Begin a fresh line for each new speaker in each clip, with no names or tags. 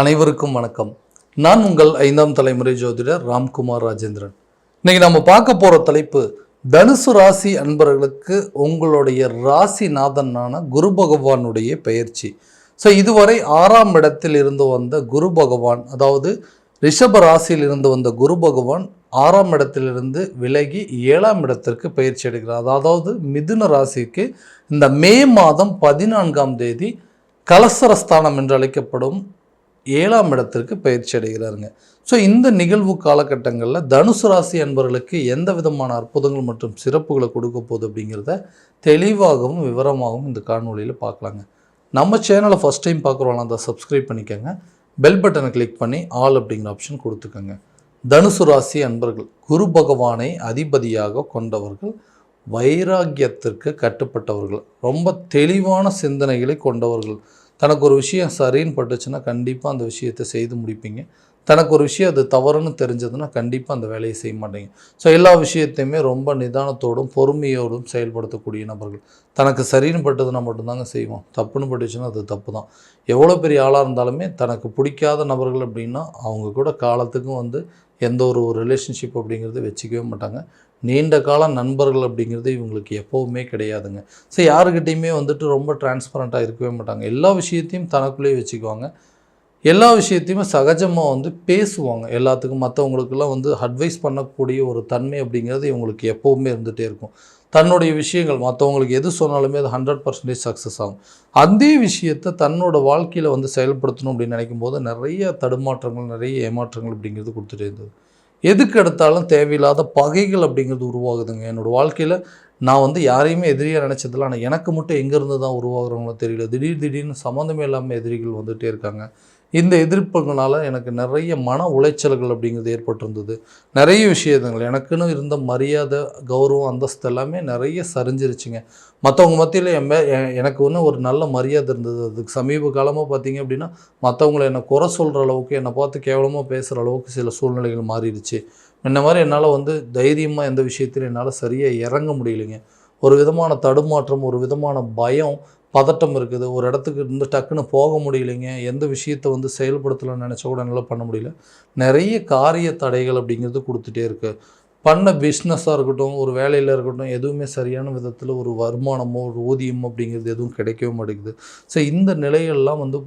அனைவருக்கும் வணக்கம். நான் உங்கள் ஐந்தாம் தலைமுறை ஜோதிடர் ராம்குமார் ராஜேந்திரன். இன்னைக்கு நம்ம பார்க்க போகிற தலைப்பு தனுசு ராசி அன்பர்களுக்கு உங்களுடைய ராசிநாதனான குரு பகவானுடைய பெயர்ச்சி. ஸோ இதுவரை ஆறாம் இடத்தில் இருந்து வந்த குரு பகவான் அதாவது ரிஷப ராசியில் இருந்து வந்த குரு பகவான் ஆறாம் இடத்திலிருந்து விலகி ஏழாம் இடத்திற்கு பயிற்சி எடுக்கிறார். அதாவது மிதுன ராசிக்கு இந்த மே மாதம் பதினான்காம் தேதி கலசரஸ்தானம் என்று அழைக்கப்படும் ஏழாம் இடத்திற்கு பயிற்சி அடைகிறாருங்க. ஸோ இந்த நிகழ்வு காலகட்டங்களில் தனுசு ராசி அன்பர்களுக்கு எந்த விதமான அற்புதங்கள் மற்றும் சிறப்புகளை கொடுக்க போகுது அப்படிங்கிறத தெளிவாகவும் விவரமாகவும் இந்த காணொலியில் பார்க்கலாங்க. நம்ம சேனலை ஃபஸ்ட் டைம் பார்க்குறோம்னா அதை சப்ஸ்கிரைப் பண்ணிக்கோங்க. பெல் பட்டனை கிளிக் பண்ணி ஆல் அப்படிங்கிற ஆப்ஷன் கொடுத்துக்கோங்க. தனுசு ராசி அன்பர்கள் குரு பகவானை அதிபதியாக கொண்டவர்கள் வைராக்கியத்திற்கு கட்டுப்பட்டவர்கள் ரொம்ப தெளிவான சிந்தனைகளை கொண்டவர்கள் தனக்கு ஒரு விஷயம் சரின்னு பட்டுச்சுன்னா கண்டிப்பாக அந்த விஷயத்தை செய்து முடிப்பீங்க. தனக்கு ஒரு விஷயம் அது தவறுன்னு தெரிஞ்சதுன்னா கண்டிப்பாக அந்த வேலையை செய்ய மாட்டீங்க. ஸோ எல்லா விஷயத்தையுமே ரொம்ப நிதானத்தோடும் பொறுமையோடும் செயல்படுத்தக்கூடிய நபர்கள். தனக்கு சரின்னு பட்டதுன்னா மட்டும்தாங்க செய்வோம். தப்புன்னு பட்டுச்சுன்னா அது தப்பு தான் எவ்வளோ பெரிய ஆளாக இருந்தாலுமே தனக்கு பிடிக்காத நபர்கள் அப்படின்னா அவங்க கூட காலத்துக்கும் வந்து எந்த ஒரு ரிலேஷன்ஷிப் அப்படிங்கிறது வச்சுக்கவே மாட்டாங்க. நீண்ட காலம் நண்பர்கள் அப்படிங்கிறது இவங்களுக்கு எப்போவுமே கிடையாதுங்க. ஸோ யாருக்கிட்டேயுமே வந்துட்டு ரொம்ப டிரான்ஸ்பரண்ட்டாக இருக்கவே மாட்டாங்க. எல்லா விஷயத்தையும் தனக்குள்ளேயே வச்சுக்குவாங்க. எல்லா விஷயத்தையுமே சகஜமாக வந்து பேசுவாங்க. எல்லாத்துக்கும் மற்றவங்களுக்கெல்லாம் வந்து அட்வைஸ் பண்ணக்கூடிய ஒரு தன்மை அப்படிங்கிறது இவங்களுக்கு எப்போவுமே இருந்துகிட்டே இருக்கும். தன்னுடைய விஷயங்கள் மற்றவங்களுக்கு எது சொன்னாலுமே அது ஹண்ட்ரட் பர்சன்டேஜ் சக்ஸஸ் ஆகும். அதே விஷயத்தை தன்னோட வாழ்க்கையில் வந்து செயல்படுத்தணும் அப்படின்னு நினைக்கும் போது நிறைய தடுமாற்றங்கள் நிறைய ஏமாற்றங்கள் அப்படிங்கிறது கொடுத்துட்டே இருந்தது. எதுக்கு எடுத்தாலும் தேவையில்லாத பகைகள் அப்படிங்கிறது உருவாகுதுங்க. என்னோடய வாழ்க்கையில் நான் வந்து யாரையுமே எதிரியாக நினச்சதில்ல. ஆனால் எனக்கு மட்டும் எங்கேருந்து தான் உருவாகுறாங்களோ தெரியல. திடீர் திடீர்னு சம்மந்தமே இல்லாமல் எதிரிகள் வந்துகிட்டே இருக்காங்க. இந்த எதிர்ப்புகளால் எனக்கு நிறைய மன உளைச்சல்கள் அப்படிங்கிறது ஏற்பட்டிருந்தது. நிறைய விஷயங்கள் எனக்குன்னு இருந்த மரியாதை கௌரவம் அந்தஸ்து எல்லாமே நிறைய சரிஞ்சிருச்சுங்க. மற்றவங்க மத்தியில் என் மே எனக்கு ஒன்று ஒரு நல்ல மரியாதை இருந்தது. அதுக்கு சமீப காலமாக பார்த்தீங்க அப்படின்னா மற்றவங்கள என்னை குறை சொல்கிற அளவுக்கு என்னை பார்த்து கேவலமாக பேசுகிற அளவுக்கு சில சூழ்நிலைகள் மாறிடுச்சு. முன்ன மாதிரி என்னால் வந்து தைரியமாக எந்த விஷயத்திலும் என்னால் சரியாக இறங்க முடியலைங்க. ஒரு விதமான தடுமாற்றம் ஒரு விதமான பயம் பதட்டம் இருக்குது. ஒரு இடத்துக்கு இருந்து டக்குன்னு போக முடியலைங்க. எந்த விஷயத்தை வந்து செயல்படுத்தலாம்னு நினச்ச கூட என்னால் பண்ண முடியல. நிறைய காரிய தடைகள் அப்படிங்கிறது கொடுத்துட்டே இருக்குது பண்ண பிஸ்னஸாக இருக்கட்டும் ஒரு வேலையில் இருக்கட்டும் எதுவுமே சரியான விதத்தில் ஒரு வருமானமோ ஒரு ஊதியம் அப்படிங்கிறது எதுவும் கிடைக்கவே மாட்டேங்குது. ஸோ இந்த நிலையெல்லாம் வந்து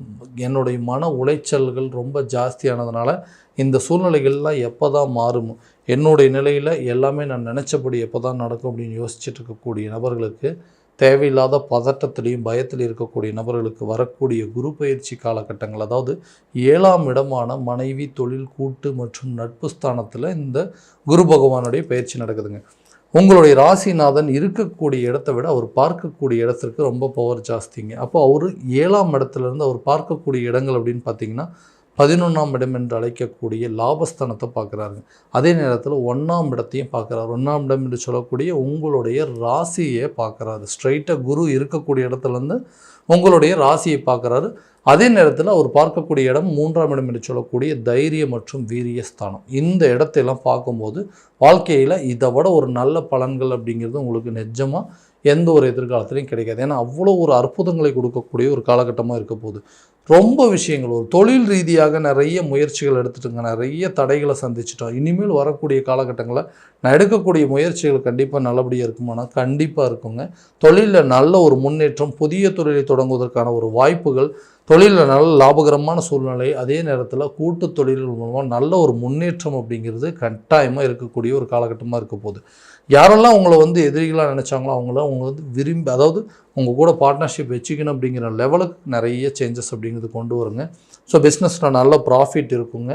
என்னுடைய மன உளைச்சல்கள் ரொம்ப ஜாஸ்தியானதுனால இந்த சூழ்நிலைகள்லாம் எப்போ தான் மாறும் என்னுடைய நிலையில் எல்லாமே நான் நினச்சபடி எப்போ தான் நடக்கும் அப்படின்னு யோசிச்சுட்டு இருக்கக்கூடிய நபர்களுக்கு தேவையில்லாத பதட்டத்திலையும் பயத்தில் இருக்கக்கூடிய நபர்களுக்கு வரக்கூடிய குரு பயிற்சி காலகட்டங்கள் அதாவது ஏழாம் இடமான மனைவி தொழில் கூட்டு மற்றும் நட்பு ஸ்தானத்தில் இந்த குரு பகவானுடைய பயிற்சி நடக்குதுங்க. உங்களுடைய ராசிநாதன் இருக்கக்கூடிய இடத்த விட அவர் பார்க்கக்கூடிய இடத்திற்கு ரொம்ப பவர் ஜாஸ்திங்க. அப்போ அவர் ஏழாம் இடத்துல இருந்து அவர் பார்க்கக்கூடிய இடங்கள் அப்படின்னு பார்த்தீங்கன்னா பதினொன்றாம் இடம் என்று அழைக்கக்கூடிய லாபஸ்தானத்தை பார்க்குறாருங்க. அதே நேரத்தில் ஒன்றாம் இடத்தையும் பார்க்குறாரு. ஒன்றாம் இடம் என்று சொல்லக்கூடிய உங்களுடைய ராசியை பார்க்குறாரு. ஸ்ட்ரைட்டாக குரு இருக்கக்கூடிய இடத்துலேருந்து உங்களுடைய ராசியை பார்க்குறாரு. அதே நேரத்தில் அவர் பார்க்கக்கூடிய இடம் மூன்றாம் இடம் என்று சொல்லக்கூடிய தைரியம் மற்றும் வீரிய ஸ்தானம். இந்த இடத்தையெல்லாம் பார்க்கும்போது வாழ்க்கையில் இதை விட ஒரு நல்ல பலன்கள் அப்படிங்கிறது உங்களுக்கு நிஜமாக எந்த ஒரு எதிர்காலத்துலையும் கிடைக்காது. ஏன்னா அவ்வளோ ஒரு அற்புதங்களை கொடுக்கக்கூடிய ஒரு காலகட்டமாக இருக்க போகுது. ரொம்ப விஷயங்கள். ஒரு தொழில் ரீதியாக நிறைய முயற்சிகள் எடுத்துட்டுங்க. நிறைய தடைகளை சந்திச்சிட்டோம். இனிமேல் வரக்கூடிய காலகட்டங்களில் நான் எடுக்கக்கூடிய முயற்சிகள் கண்டிப்பாக நல்லபடியாக இருக்குமானா கண்டிப்பாக இருக்குங்க. தொழிலில் நல்ல ஒரு முன்னேற்றம் புதிய தொழிலை தொடங்குவதற்கான ஒரு வாய்ப்புகள் தொழிலில் நல்ல லாபகரமான சூழ்நிலை அதே நேரத்தில் கூட்டு தொழில்கள் மூலமாக நல்ல ஒரு முன்னேற்றம் அப்படிங்கிறது கட்டாயமாக இருக்கக்கூடிய ஒரு காலகட்டமாக இருக்க போகுது. யாரெல்லாம் உங்களை வந்து எதிரிகளாக நினச்சாங்களோ அவங்கள அவங்க வந்து விரும்பி அதாவது உங்கள் கூட பார்ட்னர்ஷிப் வச்சுக்கணும் அப்படிங்கிற லெவலுக்கு நிறைய சேஞ்சஸ் அப்படிங்கிறது கொண்டு வருங்க. ஸோ பிஸ்னஸில் நல்ல ப்ராஃபிட் இருக்குங்க.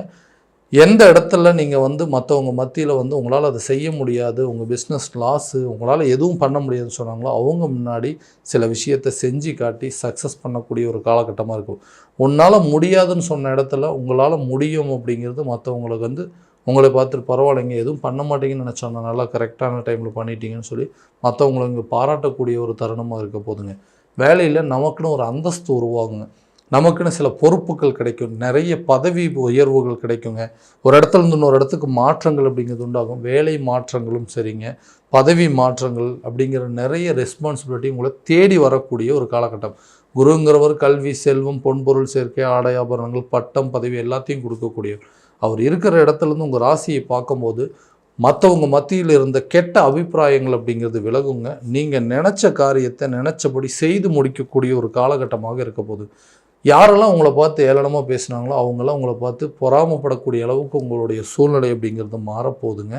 எந்த இடத்துல நீங்கள் வந்து மற்றவங்க மத்தியில் வந்து உங்களால் அதை செய்ய முடியாது உங்கள் பிஸ்னஸ் லாஸு உங்களால் எதுவும் பண்ண முடியாதுன்னு சொன்னாங்களோ அவங்க முன்னாடி சில விஷயத்தை செஞ்சு காட்டி சக்ஸஸ் பண்ணக்கூடிய ஒரு காலகட்டமாக இருக்கும். உன்னால் முடியாதுன்னு சொன்ன இடத்துல உங்களால் முடியும் அப்படிங்கிறது மற்றவங்களுக்கு வந்து உங்களை பார்த்துட்டு பரவாயில்லைங்க எதுவும் பண்ண மாட்டீங்கன்னு நினச்சாங்க நல்லா கரெக்டான டைமில் பண்ணிட்டீங்கன்னு சொல்லி மற்றவங்களை இங்கே பாராட்டக்கூடிய ஒரு தருணமாக இருக்க போதுங்க. வேலையில் நமக்குன்னு ஒரு அந்தஸ்து உருவாகுங்க. நமக்குன்னு சில பொறுப்புகள் கிடைக்கும். நிறைய பதவி உயர்வுகள் கிடைக்குங்க. ஒரு இடத்துல இருந்து இன்னொரு இடத்துக்கு மாற்றங்கள் அப்படிங்கிறது உண்டாகும். வேலை மாற்றங்களும் சரிங்க. பதவி மாற்றங்கள் அப்படிங்கிற நிறைய ரெஸ்பான்சிபிலிட்டி உங்களை தேடி வரக்கூடிய ஒரு காலகட்டம். குருங்கிறவர் கல்வி செல்வம் பொன்பொருள் சேர்க்கை ஆடை ஆபரணங்கள் பட்டம் பதவி எல்லாத்தையும் கொடுக்கக்கூடியவர். அவர் இருக்கிற இடத்துலேருந்து உங்கள் ராசியை பார்க்கும்போது மற்றவங்க மத்தியில் இருந்த கெட்ட அபிப்பிராயங்கள் அப்படிங்கிறது விலகுங்க. நீங்கள் நினச்ச காரியத்தை நினச்சபடி செய்து முடிக்கக்கூடிய ஒரு காலகட்டமாக இருக்க போகுது. யாரெல்லாம் உங்களை பார்த்து ஏளனமாக பேசுனாங்களோ அவங்களாம் உங்களை பார்த்து பொறாமப்படக்கூடிய அளவுக்கு உங்களுடைய சூழ்நிலை அப்படிங்கிறது மாறப்போகுதுங்க.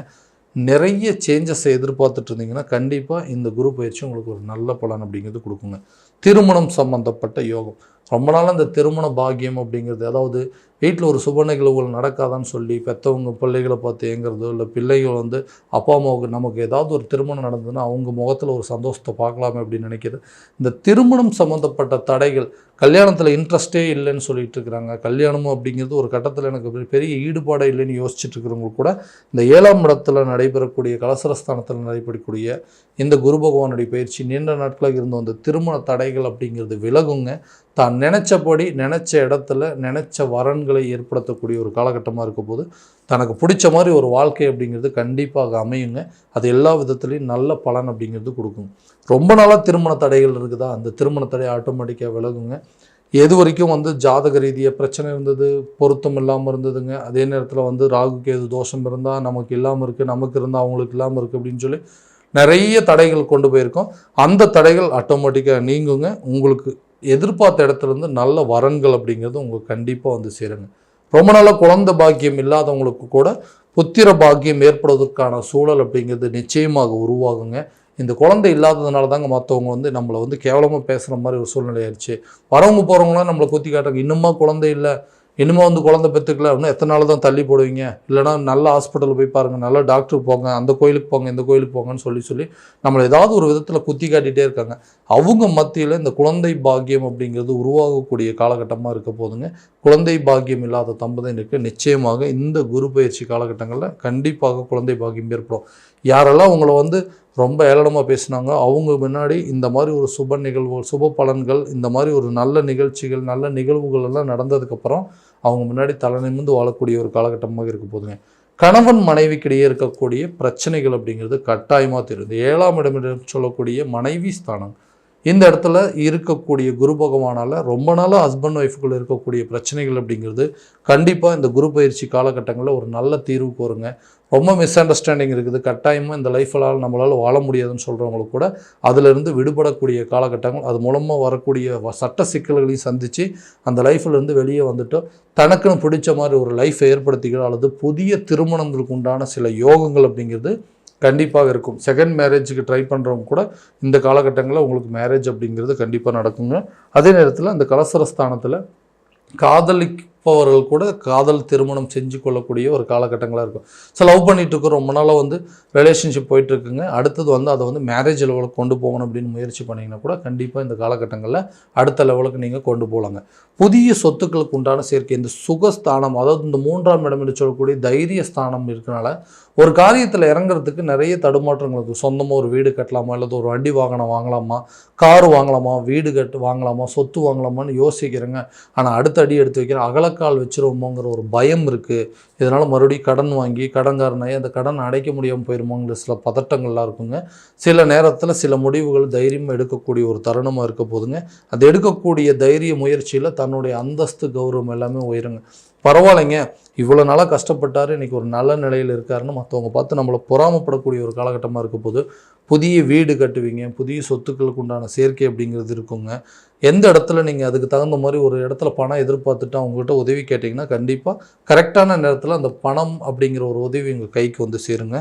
நிறைய சேஞ்சஸை எதிர்பார்த்துட்டு இருந்தீங்கன்னா கண்டிப்பாக இந்த குரு பயிற்சி உங்களுக்கு ஒரு நல்ல பலன் அப்படிங்கிறது கொடுக்குங்க. திருமணம் சம்பந்தப்பட்ட யோகம். ரொம்ப நாள் அந்த திருமண பாக்கியம் அப்படிங்கிறது அதாவது வீட்டில் ஒரு சுப நிகழ்வுகள் நடக்காதான்னு சொல்லி பெற்றவங்க பிள்ளைகளை பார்த்து ஏங்குறதோ இல்லை பிள்ளைகள் வந்து அப்பா அம்மாவுக்கு நமக்கு ஏதாவது ஒரு திருமணம் நடந்ததுன்னா அவங்க முகத்தில் ஒரு சந்தோஷத்தை பார்க்கலாமே அப்படின்னு நினைக்கிறது. இந்த திருமணம் சம்மந்தப்பட்ட தடைகள் கல்யாணத்தில் இன்ட்ரெஸ்ட்டே இல்லைன்னு சொல்லிட்டு இருக்கிறாங்க. கல்யாணமும் அப்படிங்கிறது ஒரு கட்டத்தில் எனக்கு பெரிய ஈடுபாடே இல்லைன்னு யோசிச்சுட்டு இருக்கிறவங்க கூட இந்த ஏழாம் இடத்துல நடைபெறக்கூடிய கலசரஸ்தானத்தில் நடைபெறக்கூடிய இந்த குரு பகவானுடைய பயிற்சி நீண்ட நாட்களாக இருந்த அந்த திருமண தடைகள் அப்படிங்கிறது விலகுங்க. தான் நினச்சபடி நினச்ச இடத்துல நினச்ச வரன்கள் ஏற்படுத்தக்கூடிய ஒரு காலகட்டமாக இருக்க போது தனக்கு பிடிச்ச மாதிரி ஒரு வாழ்க்கை அப்படிங்கிறது கண்டிப்பாக அமையுங்க. அது எல்லா விதத்துலேயும் நல்ல பலன் அப்படிங்கிறது கொடுக்கும். ரொம்ப நாளாக திருமண தடைகள் இருக்குதா? அந்த திருமண தடை ஆட்டோமேட்டிக்காக விலகுங்க. எது வரைக்கும் வந்து ஜாதக ரீதியாக பிரச்சனை இருந்தது பொருத்தம் இல்லாமல் இருந்ததுங்க. அதே நேரத்தில் வந்து ராகு கேது தோஷம் இருந்தால் நமக்கு இல்லாமல் இருக்குது நமக்கு இருந்தால் அவங்களுக்கு இல்லாமல் இருக்குது அப்படின்னு சொல்லி நிறைய தடைகள் கொண்டு போயிருக்கோம். அந்த தடைகள் ஆட்டோமேட்டிக்காக நீங்குங்க. உங்களுக்கு எதிர்பார்த்த இடத்துலேருந்து நல்ல வரன்கள் அப்படிங்கிறது உங்களுக்கு கண்டிப்பாக வந்து சேருங்க. ரொம்ப நாளாக குழந்தை பாக்கியம் இல்லாதவங்களுக்கு கூட புத்திர பாக்கியம் ஏற்படுவதற்கான சூழல் அப்படிங்கிறது நிச்சயமாக உருவாகுங்க. இந்த குழந்தை இல்லாததுனால தாங்க மற்றவங்க வந்து நம்மளை வந்து கேவலமாக பேசுகிற மாதிரி ஒரு சூழ்நிலை ஆயிடுச்சு. வரவங்க போகிறவங்களாம் நம்மளை குத்தி காட்டுறாங்க. இன்னுமா குழந்தை இல்லை. இனிமேல் வந்து குழந்தை பெற்றுக்கல அப்படின்னா எத்தனை நாள் தான் தள்ளி போடுவீங்க? இல்லைனா நல்ல ஹாஸ்பிட்டல் போய் பாருங்கள் நல்ல டாக்டருக்கு போங்க அந்த கோயிலுக்கு போங்க இந்த கோயிலுக்கு போங்கன்னு சொல்லி சொல்லி நம்மளை ஏதாவது ஒரு விதத்தில் குத்தி காட்டிகிட்டே இருக்காங்க. அவங்க மத்தியில் இந்த குழந்தை பாக்கியம் அப்படிங்கிறது உருவாகக்கூடிய காலகட்டமாக இருக்க போதுங்க. குழந்தை பாக்கியம் இல்லாத தம்பதியினருக்கு நிச்சயமாக இந்த குரு பயிற்சி காலகட்டங்களில் கண்டிப்பாக குழந்தை பாக்கியம் ஏற்படும். யாரெல்லாம் உங்களை வந்து ரொம்ப ஏளனமாக பேசினாங்க அவங்க முன்னாடி இந்த மாதிரி ஒரு சுப நிகழ்வு சுப பலன்கள் இந்த மாதிரி ஒரு நல்ல நிகழ்ச்சிகள் நல்ல நிகழ்வுகள் எல்லாம் நடந்ததுக்கப்புறம் அவங்க முன்னாடி தலை நிமிர்ந்து வாழக்கூடிய ஒரு காலகட்டமாக இருக்க போதுங்க. கணவன் மனைவிக்கிடையே இருக்கக்கூடிய பிரச்சனைகள் அப்படிங்கிறது கட்டாயமாக தெரியுது ஏழாம் இடம் சொல்லக்கூடிய மனைவி ஸ்தானம் இந்த இடத்துல இருக்கக்கூடிய குரு பகவானால் ரொம்ப நாளாக ஹஸ்பண்ட் ஒய்ஃபுக்குள்ள இருக்கக்கூடிய பிரச்சனைகள் அப்படிங்கிறது கண்டிப்பாக இந்த குரு பயிற்சி காலகட்டங்களில் ஒரு நல்ல தீர்வுக்கு வருங்க ரொம்ப மிஸ் அண்டர்ஸ்டாண்டிங் இருக்குது. கட்டாயமாக இந்த லைஃபெல்லாம் நம்மளால் வாழ முடியாதுன்னு சொல்கிறவங்களுக்கு கூட அதிலிருந்து விடுபடக்கூடிய காலகட்டங்கள் அது மூலமாக வரக்கூடிய வ- சட்ட சிக்கல்களையும் சந்தித்து அந்த லைஃப்லேருந்து வெளியே வந்துட்டு தனக்குன்னு பிடிச்ச மாதிரி ஒரு லைஃப்பை ஏற்படுத்திக்கிற அல்லது புதிய திருமணங்களுக்கு உண்டான சில யோகங்கள் அப்படிங்கிறது கண்டிப்பாக இருக்கும். செகண்ட் மேரேஜுக்கு ட்ரை பண்ணுறவங்க கூட இந்த காலகட்டங்களில் உங்களுக்கு மேரேஜ் அப்படிங்கிறது கண்டிப்பாக நடக்குங்க. அதே நேரத்தில் அந்த கலசரஸ்தானத்தில் இருப்பவர்கள் கூட காதல் திருமணம் செஞ்சு கொள்ளக்கூடிய ஒரு காலகட்டங்களாக இருக்கும். ஸோ லவ் பண்ணிட்டு இருக்கோம் ரொம்ப நாளாக வந்து ரிலேஷன்ஷிப் போயிட்டு இருக்குங்க அடுத்தது வந்து அதை வந்து மேரேஜ் லெவலுக்கு கொண்டு போகணும் அப்படின்னு முயற்சி பண்ணிங்கன்னா கூட கண்டிப்பாக இந்த காலகட்டங்களில் அடுத்த லெவலுக்கு நீங்கள் கொண்டு போகலாங்க புதிய சொத்துக்களுக்கு உண்டான சேர்க்கை இந்த சுகஸ்தானம் அதாவது இந்த மூன்றாம் இடம் என்று சொல்லக்கூடிய தைரிய ஸ்தானம் இருக்கனால ஒரு காரியத்தில் இறங்குறதுக்கு நிறைய தடுமாற்றங்கள் இருக்குது சொந்தமாக ஒரு வீடு கட்டலாமா அல்லது ஒரு வண்டி வாகனம் வாங்கலாமா கார் வாங்கலாமா வீடு கட்டு வாங்கலாமா சொத்து வாங்கலாமான்னு யோசிக்கிறேங்க. ஆனால் அடுத்த அடி எடுத்து வைக்கிற கால் வச்சுருவோமோங்கிற ஒரு பயம் இருக்குது இதனால் மறுபடியும் கடன் வாங்கி கடன்காரனாகி அந்த கடன் அடைக்க முடியாமல் போயிருமோங்கிற சில பதட்டங்கள்லாம் இருக்குங்க. சில நேரத்தில் சில முடிவுகள் தைரியமாக எடுக்கக்கூடிய ஒரு தருணமாக இருக்க போதுங்க. அது எடுக்கக்கூடிய தைரிய முயற்சியில் தன்னுடைய அந்தஸ்து கௌரவம் எல்லாமே உயருங்க. பரவாயில்லைங்க. இவ்வளோ நாளாக கஷ்டப்பட்டார். இன்றைக்கி ஒரு நல்ல நிலையில் இருக்காருன்னு மற்றவங்க பார்த்து நம்மளை பொறாமப்படக்கூடிய ஒரு காலகட்டமாக இருக்க போது புதிய வீடு கட்டுவீங்க புதிய சொத்துக்களுக்கு உண்டான சேர்க்கை அப்படிங்கிறது இருக்குங்க. எந்த இடத்துல நீங்கள் அதுக்கு தகுந்த மாதிரி ஒரு இடத்துல பணம் எதிர்பார்த்துட்டு அவங்ககிட்ட உதவி கேட்டிங்கன்னா கண்டிப்பாக கரெக்டான நேரத்தில் அந்த பணம் அப்படிங்கிற ஒரு உதவி உங்கள் கைக்கு வந்து சேருங்க.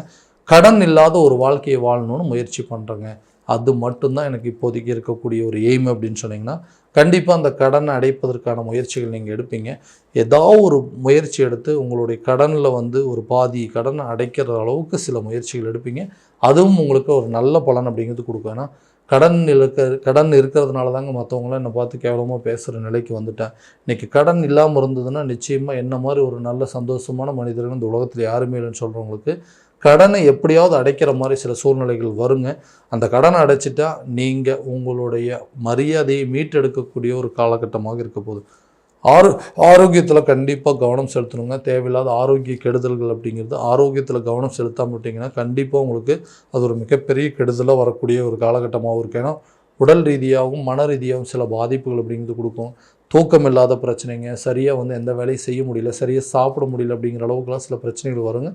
கடன் இல்லாத ஒரு வாழ்க்கையை வாழணும்னு முயற்சி பண்ணுறேங்க அது மட்டும்தான் எனக்கு இப்போதைக்கு இருக்கக்கூடிய ஒரு எய்ம் அப்படின்னு சொன்னிங்கன்னா கண்டிப்பாக அந்த கடனை அடைப்பதற்கான முயற்சிகள் நீங்கள் எடுப்பீங்க. ஏதாவது ஒரு முயற்சி எடுத்து உங்களுடைய கடனில் வந்து ஒரு பாதி கடனை அடைக்கிற அளவுக்கு சில முயற்சிகள் எடுப்பீங்க. அதுவும் உங்களுக்கு ஒரு நல்ல பலன் அப்படிங்கிறது கொடுக்கும். ஏன்னா கடன் இருக்க கடன் இருக்கிறதுனால தாங்க மற்றவங்களாம் என்னை பார்த்து கேவலமாக பேசுகிற நிலைக்கு வந்துட்டேன். இன்றைக்கி கடன் இல்லாமல் இருந்ததுன்னா நிச்சயமாக என்ன மாதிரி ஒரு நல்ல சந்தோஷமான மனிதர்கள் இந்த உலகத்தில் யாருமே இல்லைன்னு சொல்கிறவங்களுக்கு கடனை எப்படியாவது அடைக்கிற மாதிரி சில சூழ்நிலைகள் வருங்க. அந்த கடனை அடைச்சிட்டா நீங்கள் உங்களுடைய மரியாதையை மீட்டெடுக்கக்கூடிய ஒரு காலகட்டமாக இருக்க போகுது. ஆரோ ஆரோக்கியத்தில் கண்டிப்பாக கவனம் செலுத்தணுங்க. தேவையில்லாத ஆரோக்கிய கெடுதல்கள் அப்படிங்கிறது ஆரோக்கியத்தில் கவனம் செலுத்தாமல் விட்டிங்கன்னா கண்டிப்பாக உங்களுக்கு அது ஒரு மிகப்பெரிய கெடுதலாக வரக்கூடிய ஒரு காலகட்டமாகவும் இருக்கு. ஏன்னா உடல் ரீதியாகவும் மன ரீதியாகவும் சில பாதிப்புகள் அப்படிங்கிறது கொடுக்கும். தூக்கம் இல்லாத பிரச்சனைங்க. சரியாக வந்து எந்த வேலையும் செய்ய முடியல. சரியாக சாப்பிட முடியல அப்படிங்கிற அளவுக்குலாம் சில பிரச்சனைகள் வருங்க.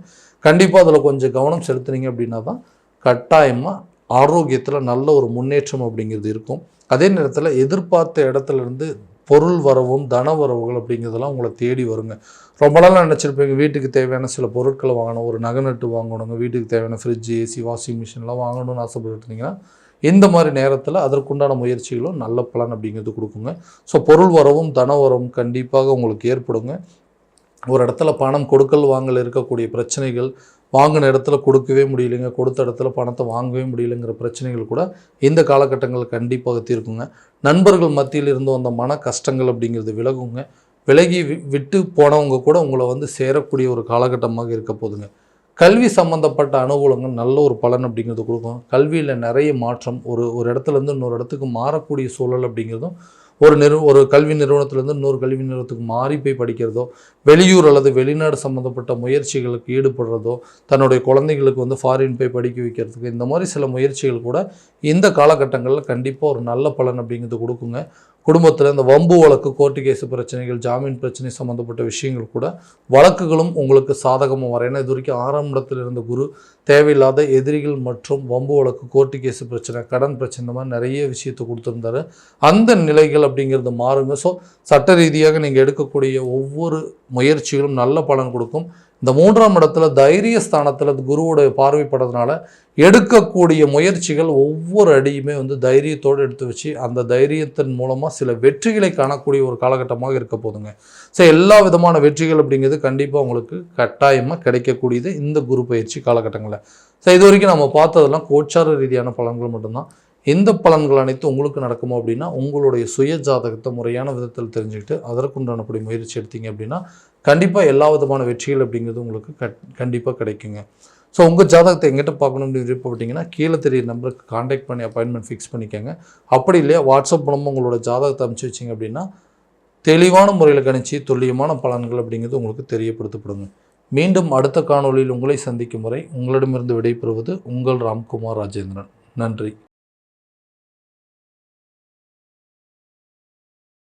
கண்டிப்பாக அதில் கொஞ்சம் கவனம் செலுத்துனீங்க அப்படின்னா தான் கட்டாயமாக ஆரோக்கியத்தில் நல்ல ஒரு முன்னேற்றம் அப்படிங்கிறது இருக்கும். அதே நேரத்தில் எதிர்பார்த்த இடத்துல இருந்து பொருள் வரவும் தன வரவுகள் அப்படிங்கிறதெல்லாம் உங்களை தேடி வருங்க. ரொம்ப நாள் நினச்சிருப்பீங்க வீட்டுக்கு தேவையான சில பொருட்களை வாங்கணும். ஒரு நகை நட்டு வாங்கணுங்க. வீட்டுக்கு தேவையான ஃப்ரிட்ஜ் ஏசி வாஷிங் மிஷின்லாம் வாங்கணும்னு ஆசைப்பட்டுருந்தீங்கன்னா இந்த மாதிரி நேரத்தில் அதற்குண்டான முயற்சிகளும் நல்ல பலன் அப்படிங்கிறது கொடுக்குங்க. ஸோ பொருள் வரவும் தன வரவும் கண்டிப்பாக உங்களுக்கு ஏற்படுங்க. ஒரு இடத்துல பணம் கொடுக்கல் வாங்கல் இருக்கக்கூடிய பிரச்சனைகள் வாங்கின இடத்துல கொடுக்கவே முடியலைங்க. கொடுத்த இடத்துல பணத்தை வாங்கவே முடியலைங்கிற பிரச்சனைகள் கூட இந்த காலகட்டங்களில் கண்டிப்பாக தீர்க்குங்க. நண்பர்கள் மத்தியில் இருந்து வந்த மன கஷ்டங்கள் அப்படிங்கிறது விலகுங்க. விலகி வி- விட்டு போனவங்க கூட உங்களை வந்து சேரக்கூடிய ஒரு காலகட்டமாக இருக்க போதுங்க கல்வி சம்மந்தப்பட்ட அனுகூலங்கள் நல்ல ஒரு பலன் அப்படிங்கிறது கொடுக்கும். கல்வியில் நிறைய மாற்றம் ஒரு ஒரு இடத்துல இருந்து இன்னொரு இடத்துக்கு மாறக்கூடிய சூழல் அப்படிங்கிறதும் ஒரு நிறு ஒரு கல்வி நிறுவனத்திலேருந்து இன்னொரு கல்வி நிறுவனத்துக்கு மாறி போய் படிக்கிறதோ வெளியூர் அல்லது வெளிநாடு சம்மந்தப்பட்ட முயற்சிகளுக்கு ஈடுபடுறதோ தன்னுடைய குழந்தைகளுக்கு வந்து ஃபாரின் போய் படிக்க வைக்கிறதுக்கு இந்த மாதிரி சில முயற்சிகள் கூட இந்த காலகட்டங்களில் கண்டிப்பாக ஒரு நல்ல பலன் அப்படிங்கிறது கொடுக்குங்க. குடும்பத்தில் இந்த வம்பு வழக்கு கோர்ட்டு கேஸு பிரச்சனைகள் ஜாமீன் பிரச்சனை சம்மந்தப்பட்ட விஷயங்கள் கூட வழக்குகளும் உங்களுக்கு சாதகமாக வர ஏன்னா இது வரைக்கும் ஆறாம் இடத்தில் இருந்த குரு தேவையில்லாத எதிரிகள் மற்றும் வம்பு வழக்கு கோர்ட்டு கேஸு பிரச்சனை கடன் பிரச்சனை இந்த மாதிரி நிறைய விஷயத்தை கொடுத்துருந்தாரு. அந்த நிலைகள் அப்படிங்கிறது மாறுங்க. ஸோ சட்ட ரீதியாக நீங்கள் எடுக்கக்கூடிய ஒவ்வொரு முயற்சிகளும் நல்ல பலன் கொடுக்கும். இந்த மூன்றாம் இடத்துல தைரிய ஸ்தானத்தில் குருவோடைய பார்வைப்படுறதுனால எடுக்கக்கூடிய முயற்சிகள் ஒவ்வொரு அடியுமே வந்து தைரியத்தோடு எடுத்து வச்சு அந்த தைரியத்தின் மூலமாக சில வெற்றிகளை காணக்கூடிய ஒரு காலகட்டமாக இருக்க போதுங்க. ஸோ எல்லா விதமான வெற்றிகள் அப்படிங்கிறது கண்டிப்பாக உங்களுக்கு கட்டாயமாக கிடைக்கக்கூடியது இந்த குரு பயிற்சி காலகட்டங்களில். ஸோ இது வரைக்கும் நம்ம பார்த்ததெல்லாம் கோச்சார ரீதியான பலன்கள் மட்டும்தான். எந்த பலன்கள் அனைத்தும் உங்களுக்கு நடக்குமோ அப்படின்னா உங்களுடைய சுய ஜாதகத்தை முறையான விதத்தில் தெரிஞ்சுக்கிட்டு அதற்குண்டானப்படி முயற்சி எடுத்தீங்க அப்படின்னா கண்டிப்பாக எல்லா விதமான வெற்றிகள் அப்படிங்கிறது உங்களுக்கு கட் கண்டிப்பாக கிடைக்குங்க. ஸோ உங்கள் ஜாதகத்தை எங்கிட்ட பார்க்கணும்னு விருப்பப்பட்டீங்கன்னா கீழே தெரிய நம்பருக்கு காண்டாக்ட் பண்ணி அப்பாயின்மெண்ட் ஃபிக்ஸ் பண்ணிக்கோங்க. அப்படி இல்லையா வாட்ஸ்அப் மூலமாக உங்களோட ஜாதகத்தை அனுப்பிச்சு வச்சிங்க அப்படின்னா தெளிவான முறையில் கணிச்சு துல்லியமான பலன்கள் அப்படிங்கிறது உங்களுக்கு தெரியப்படுத்தப்படுங்க. மீண்டும் அடுத்த காணொளியில் உங்களை சந்திக்கும் வரை உங்களிடமிருந்து விடைபெறுவது உங்கள் ராம்குமார் ராஜேந்திரன். நன்றி.